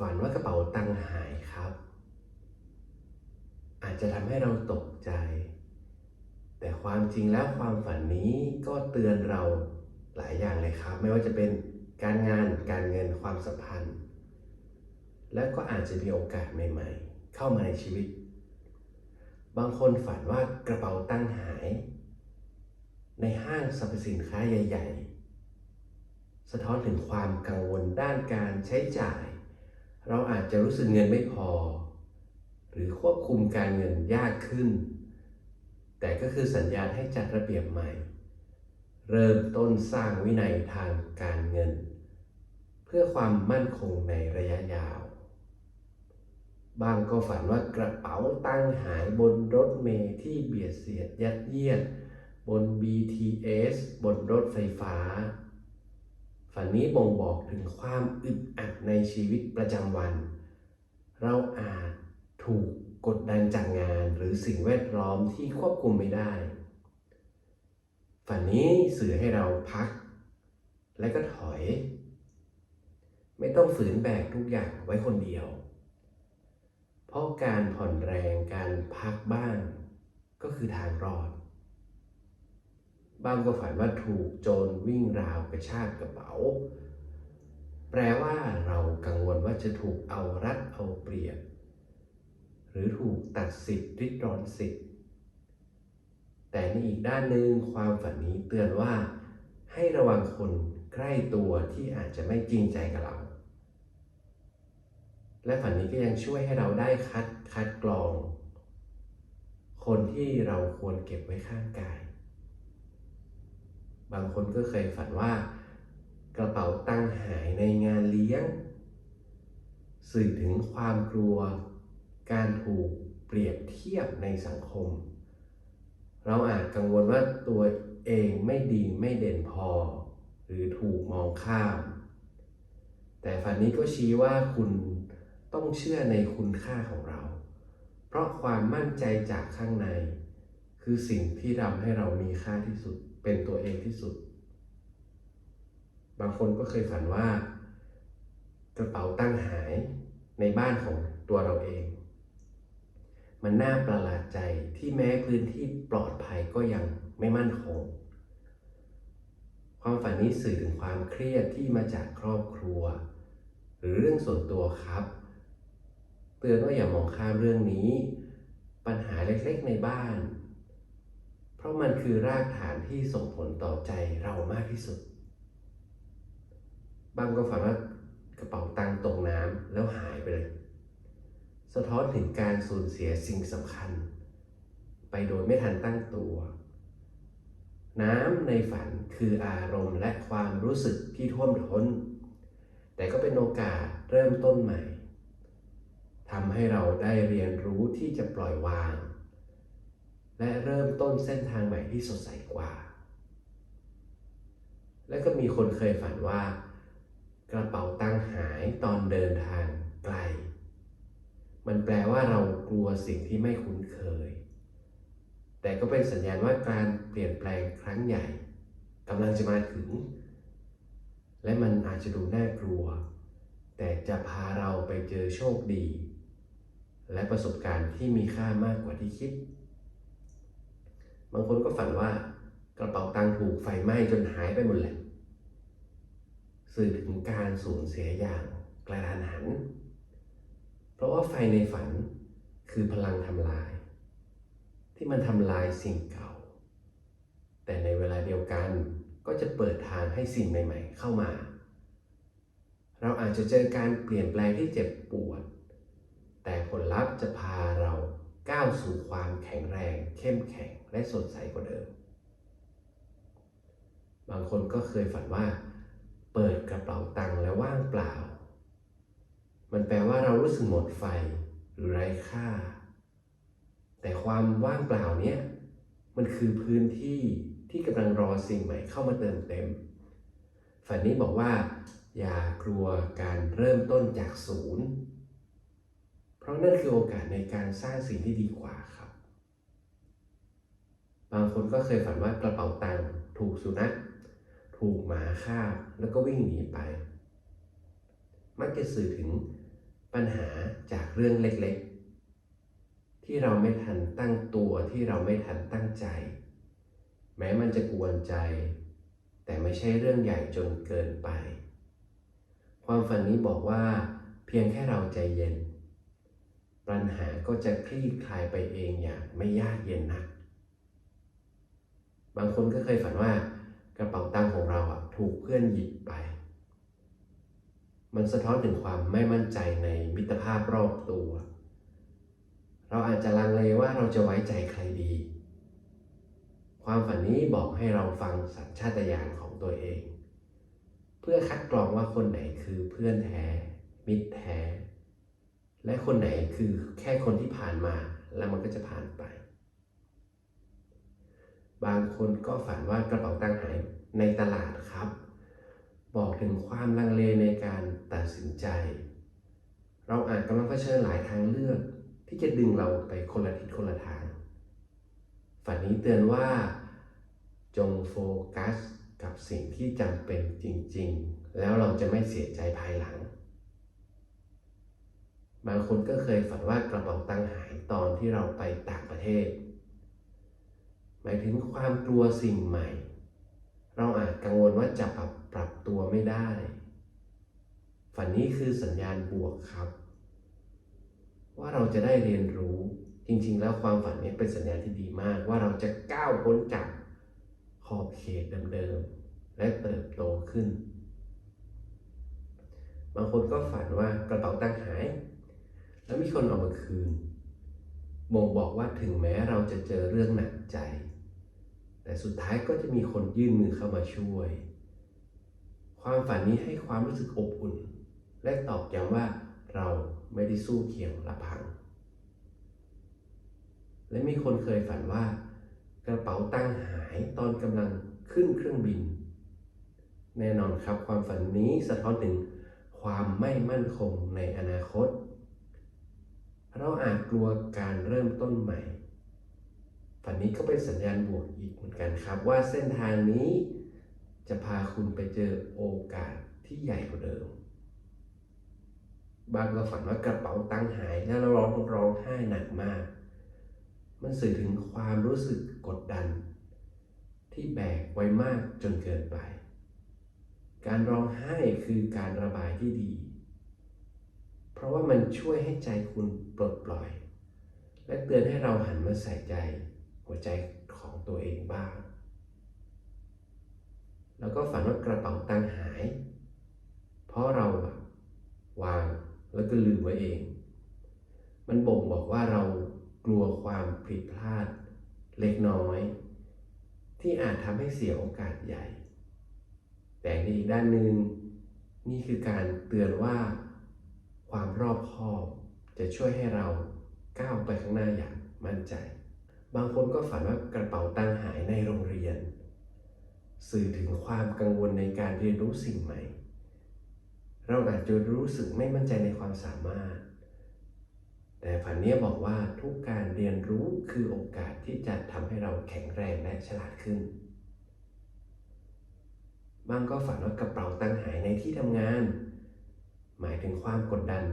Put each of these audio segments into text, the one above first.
ฝันว่ากระเป๋าตังค์หายครับ อาจจะทำให้เราตกใจ แต่ความจริงแล้วความฝันนี้ก็เตือนเราหลายอย่างเลยครับ ไม่ว่าจะเป็นการงานการเงินความสัมพันธ์ และก็อาจจะมีโอกาสใหม่ ๆ เข้ามาในชีวิต บางคนฝันว่ากระเป๋าตังค์หาย ในห้างสรรพสินค้าใหญ่ ๆ สะท้อนถึงความกังวลด้านการใช้จ่าย เราอาจจะรู้สึกเงินไม่พอ หรือควบคุมการเงินยากขึ้น แต่ก็คือสัญญาณให้จัดระเบียบใหม่ เริ่มต้นสร้างวินัยทางการเงิน เพื่อความมั่นคงในระยะยาว บางก็ฝันว่ากระเป๋าตั้งหายบนรถเมล์ที่เบียดเสียดยัดเยียด บน BTS บนรถไฟฟ้า ฝันนี้บ่งบอกถึงความอึดอัดในชีวิตประจำวัน เราอาจถูกกดดันจากงานหรือสิ่งแวดล้อมที่ควบคุมไม่ได้ ฝันนี้สื่อให้เราพัก และก็ถอย ไม่ต้องฝืนแบกทุกอย่างไว้คนเดียว เพราะการผ่อนแรงการพักบ้างก็คือทางรอด บางก็ฝันว่าถูกโจรวิ่งราวกระชากกระเป๋า แปลว่าเรากังวลว่าจะถูกเอารัดเอาเปรียบ หรือถูกตัดสิทธิ์ริดรอนสิทธิ์ แต่ในอีกด้านหนึ่งความฝันนี้เตือนว่า ให้ระวังคนใกล้ตัวที่อาจจะไม่จริงใจกับเรา และฝันนี้ก็ยังช่วยให้เราได้คัดคัดกรอง คนที่เราควรเก็บไว้ข้างกาย บางคนก็เคยฝันว่ากระเป๋าตังค์หายในงานเลี้ยง สื่อถึงความกลัว การถูกเปรียบเทียบในสังคม เราอาจกังวลว่าตัวเองไม่ดีไม่เด่นพอ หรือถูกมองข้าม แต่ฝันนี้ก็ชี้ว่าคุณต้องเชื่อในคุณค่าของเรา เพราะความมั่นใจจากข้างใน คือสิ่งที่ทำให้เรามีค่าที่สุด เป็นตัวเองที่สุด บางคนก็เคยฝันว่ากระเป๋าตั้งหายในบ้านของตัวเราเอง มันน่าประหลาดใจที่แม้พื้นที่ปลอดภัยก็ยังไม่มั่นคง ความฝันนี้สื่อถึงความเครียดที่มาจากครอบครัว หรือเรื่องส่วนตัวครับ เตือนว่าอย่ามองข้ามเรื่องนี้ ปัญหาเล็กๆในบ้าน เพราะมันคือรากฐานที่ส่งผลต่อใจเรามากที่สุด บางก็ฝันว่ากระเป๋าตังค์ตกน้ำแล้วหายไปเลย สะท้อนถึงการสูญเสียสิ่งสำคัญ ไปโดยไม่ทันตั้งตัว น้ำในฝันคืออารมณ์และความรู้สึกที่ท่วมท้น แต่ก็เป็นโอกาสเริ่มต้นใหม่ทำให้เราได้เรียนรู้ที่จะปล่อยวาง และเริ่มต้นเส้นทางใหม่ที่สดใสกว่า และก็มีคนเคยฝันว่า กระเป๋าตังค์หายตอนเดินทางไกล มันแปลว่าเรากลัวสิ่งที่ไม่คุ้นเคย แต่ก็เป็นสัญญาณว่าการเปลี่ยนแปลงครั้งใหญ่กำลังจะมาถึง และมันอาจจะดูน่ากลัว แต่จะพาเราไปเจอโชคดี และประสบการณ์ที่มีค่ามากกว่าที่คิด บางคนก็ฝันว่ากระเป๋าตังค์ถูกไฟไหม้จนหายไปหมดเลยสื่อถึงการสูญเสียอย่างกระทันหัน เพราะว่าไฟในฝันคือพลังทำลาย ที่มันทำลายสิ่งเก่า แต่ในเวลาเดียวกันก็จะเปิดทางให้สิ่งใหม่ ๆ เข้ามา เราอาจจะเจอการเปลี่ยนแปลงที่เจ็บปวด แต่ผลลัพธ์จะพาเราก้าวสู่ความแข็งแรงเข้มแข็ง และสดใสกว่าเดิม บางคนก็เคยฝันว่า เปิดกระเป๋าตังค์แล้วว่างเปล่า มันแปลว่าเรารู้สึกหมดไฟหรือไร้ค่า แต่ความว่างเปล่าเนี้ยมันคือพื้นที่ที่กำลังรอสิ่งใหม่เข้ามาเติมเต็ม ฝันนี้บอกว่า อย่ากลัวการเริ่มต้นจากศูนย์ เพราะนั่นคือโอกาสในการสร้างสิ่งที่ดีกว่าครับ บางคนก็เคยฝันว่ากระเป๋าตังค์ถูกสุนัขถูกหมาฆ่าแล้วก็วิ่งหนีไป มักจะสื่อถึงปัญหาจากเรื่องเล็กๆ ที่เราไม่ทันตั้งตัวที่เราไม่ทันตั้งใจ แม้มันจะกวนใจ แต่ไม่ใช่เรื่องใหญ่จนเกินไป ความฝันนี้บอกว่า เพียงแค่เราใจเย็น ปัญหาก็จะคลี่คลายไปเองอย่างไม่ยากเย็นนักางคนก็เคยฝันว่ากระเป๋าตังค์ของเราอะถูกเพื่อนหยิบไป มันสะท้อนถึงความไม่มั่นใจในมิตรภาพรอบตัว เราอาจจะลังเลว่าเราจะไว้ใจใครดี ความฝันนี้บอกให้เราฟังสัญชาตญาณของตัวเอง เพื่อคัดกรองว่าคนไหนคือเพื่อนแท้ มิตรแท้ และคนไหนคือแค่คนที่ผ่านมาแล้วมันก็จะผ่านไป บางคนก็ฝันว่ากระเป๋าตังค์หายในตลาดครับ บอกถึงความลังเลในการตัดสินใจ เราอาจกำลังเผชิญหลายทางเลือก ที่จะดึงเราไปคนละทิศคนละทาง ฝันนี้เตือนว่า จงโฟกัสกับสิ่งที่จำเป็นจริง ๆ แล้วเราจะไม่เสียใจภายหลัง บางคนก็เคยฝันว่ากระเป๋าตังค์หายตอนที่เราไปต่างประเทศ หมายถึงความกลัวสิ่งใหม่ เราอาจกังวลว่าจะปรับปรับตัวไม่ได้ ฝันนี้คือสัญญาณบวกครับ ว่าเราจะได้เรียนรู้จริง ๆ แล้วความฝันนี้เป็นสัญญาณที่ดีมาก ว่าเราจะก้าวพ้นจากขอบเขตเดิมๆและเติบโตขึ้น บางคนก็ฝันว่ากระเป๋าตังค์หาย แล้วมีคนเอามาคืนบ่งบอกว่าถึงแม้เราจะเจอเรื่องหนัก ใจ แต่สุดท้ายก็จะมีคนยื่นมือเข้ามาช่วย ความฝันนี้ให้ความรู้สึกอบอุ่น และตอกย้ำว่าเราไม่ได้สู้เคียงลำพัง และมีคนเคยฝันว่ากระเป๋าตังค์หายตอนกำลังขึ้นเครื่องบิน แน่นอนครับความฝันนี้สะท้อนถึงความไม่มั่นคงในอนาคต เราอาจกลัวการเริ่มต้นใหม่ ฝันนี้ก็เป็นสัญญาณบวกอีกเหมือนกันครับ ว่าเส้นทางนี้จะพาคุณไปเจอโอกาสที่ใหญ่กว่าเดิม บางก็ฝันว่ากระเป๋าตังค์หายแล้วเราร้องร้องไห้หนักมาก มันสื่อถึงความรู้สึกกดดัน ที่แบกไว้มากจนเกินไป การร้องไห้คือการระบายที่ดี เพราะว่ามันช่วยให้ใจคุณปลดปล่อย และเตือนให้เราหันมาใส่ใจ หัวใจของตัวเองบ้าง แล้วก็ฝันว่ากระเป๋าตังค์หาย เพราะเราวางแล้วก็ลืมไว้เอง มันบ่งบอกว่าเรากลัวความผิดพลาดเล็กน้อย ที่อาจทำให้เสียโอกาสใหญ่ แต่ในอีกด้านหนึ่งนี่คือการเตือนว่า ความรอบคอบจะช่วยให้เราก้าวไปข้างหน้าอย่างมั่นใจ บางคนก็ฝันว่ากระเป๋าตังค์หายในโรงเรียน สื่อถึงความกังวลในการเรียนรู้สิ่งใหม่ เราอาจจะรู้สึกไม่มั่นใจในความสามารถ แต่ฝันนี้บอกว่าทุกการเรียนรู้คือโอกาสที่จะทำให้เราแข็งแรงและฉลาดขึ้น บางก็ฝันว่ากระเป๋าตังค์หายในที่ทำงาน หมายถึงความกดดัน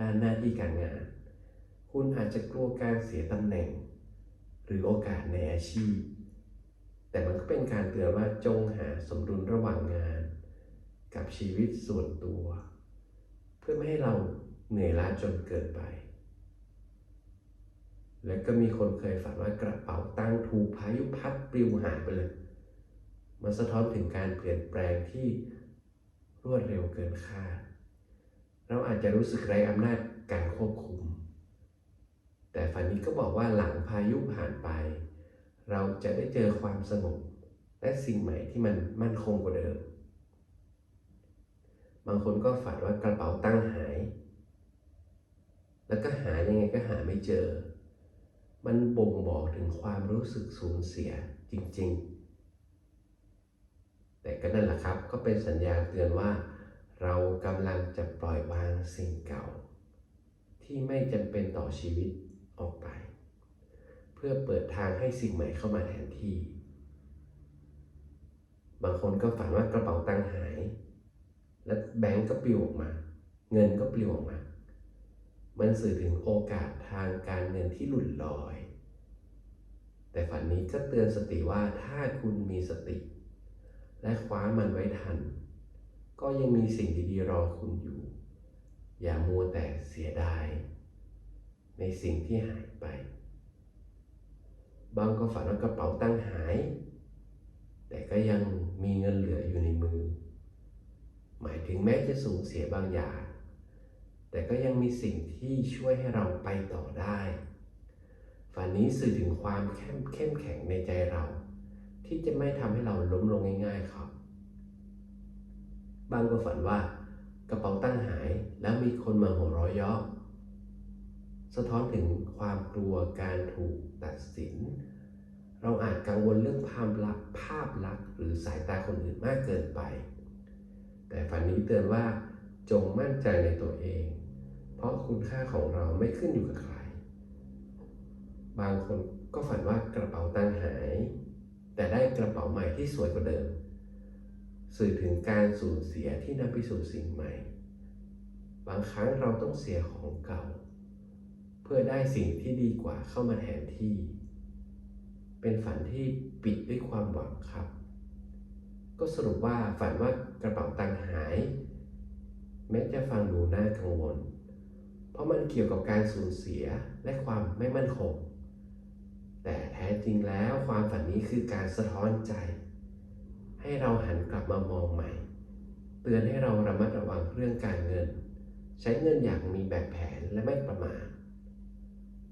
ด้านหน้าที่การงาน คุณอาจจะกลัวการเสียตำแหน่ง หรือโอกาสในอาชีพ แต่มันก็เป็นการเตือนว่าจงหาสมดุลระหว่างงาน กับชีวิตส่วนตัว เพื่อไม่ให้เราเหนื่อยล้าจนเกินไป และก็มีคนเคยฝันว่ากระเป๋าตั้งถูกพายุพัดปลิวหายไปเลย มันสะท้อนถึงการเปลี่ยนแปลงที่รวดเร็วเกินคาด เราอาจจะรู้สึกไร้อำนาจการควบคุม แต่ฝันนี้ก็บอกว่าหลังพายุผ่านไป เราจะได้เจอความสงบและสิ่งใหม่ที่มันมั่นคงกว่าเดิม บางคนก็ฝันว่ากระเป๋าตั้งหาย แล้วก็หายังไงก็หาไม่เจอ มันบ่งบอกถึงความรู้สึกสูญเสียจริงๆ แต่ก็นั่นแหละครับ ก็เป็นสัญญาเตือนว่า เรากำลังจะปล่อยวางสิ่งเก่า ที่ไม่จำเป็นต่อชีวิต ออกไป เพื่อเปิดทางให้สิ่งใหม่เข้ามาแทนที่ บางคนก็ฝันว่ากระเป๋าตังค์หาย และแบงก์ก็ปลิวออกมา เงินก็ปลิวออกมา มันสื่อถึงโอกาสทางการเงินที่หลุดลอย แต่ฝันนี้ก็เตือนสติว่าถ้าคุณมีสติ และคว้ามันไว้ทัน ก็ยังมีสิ่งดีๆรอคุณอยู่ อย่ามัวแต่เสียดาย ในสิ่งที่หายไป บางก็ฝันว่ากระเป๋าตังค์หาย แต่ก็ยังมีเงินเหลืออยู่ในมือ หมายถึงแม้จะสูญเสียบางอย่าง แต่ก็ยังมีสิ่งที่ช่วยให้เราไปต่อได้ ฝันนี้สื่อถึงความเข้มเข้มแข็งในใจเรา ที่จะไม่ทำให้เราล้มลงง่าย ๆครับ บางก็ฝันว่ากระเป๋าตั้งค์หายแล้วมีคนมาหัวเร้อยย่อ สะท้อนถึงความกลัวการถูกตัดสิน เราอาจกังวลเรื่องภาพลักษณ์ภาพลักษณ์หรือสายตาคนอื่นมากเกินไป แต่ฝันนี้เตือนว่าจงมั่นใจในตัวเอง เพราะคุณค่าของเราไม่ขึ้นอยู่กับใคร บางคนก็ฝันว่ากระเป๋าตังค์หาย แต่ได้กระเป๋าใหม่ที่สวยกว่าเดิม สื่อถึงการสูญเสียที่นำไปสู่สิ่งใหม่ บางครั้งเราต้องเสียของเก่า เพื่อได้สิ่งที่ดีกว่าเข้ามาแทนที่ เป็นฝันที่ปิดด้วยความหวังครับ ก็สรุปว่าฝันว่ากระเป๋าตังค์หาย แม้จะฟังดูน่ากังวล เพราะมันเกี่ยวกับการสูญเสียและความไม่มั่นคง แต่แท้จริงแล้วความฝันนี้คือการสะท้อนใจ ให้เราหันกลับมามองใหม่ เตือนให้เราระมัดระวังเรื่องการเงิน ใช้เงินอย่างมีแบบแผนและไม่ประมาท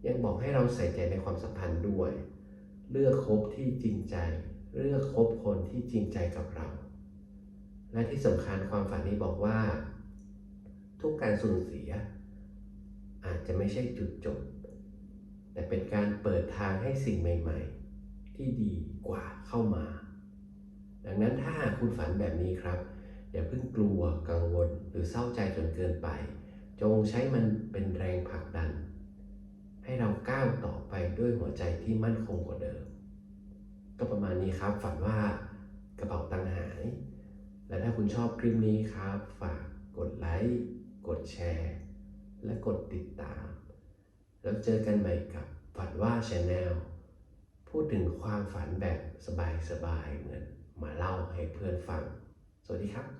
ยังบอกให้เราใส่ใจในความสัมพันธ์ด้วย เลือกคบที่จริงใจ เลือกคบคนที่จริงใจกับเรา และที่สำคัญความฝันนี้บอกว่า ทุกการสูญเสีย อาจจะไม่ใช่จุดจบ แต่เป็นการเปิดทางให้สิ่งใหม่ ๆ ที่ดีกว่าเข้ามา ดังนั้นถ้าคุณฝันแบบนี้ครับอย่าเพิ่งกลัวกังวลหรือเศร้าใจจนเกินไป จงใช้มันเป็นแรงผลักดัน ให้เราก้าวต่อไปด้วยหัวใจที่มั่นคงกว่าเดิม ก็ประมาณนี้ครับฝันว่ากระเป๋าตังหาย และถ้าคุณชอบคลิปนี้ครับ ฝากกดไลค์กดแชร์ และกดติดตาม แล้วเจอกันใหม่กับฝันว่าชาแนลพูดถึงความฝันแบบสบายๆเหมือนมาเล่าให้เพื่อนฟัง สวัสดีครับ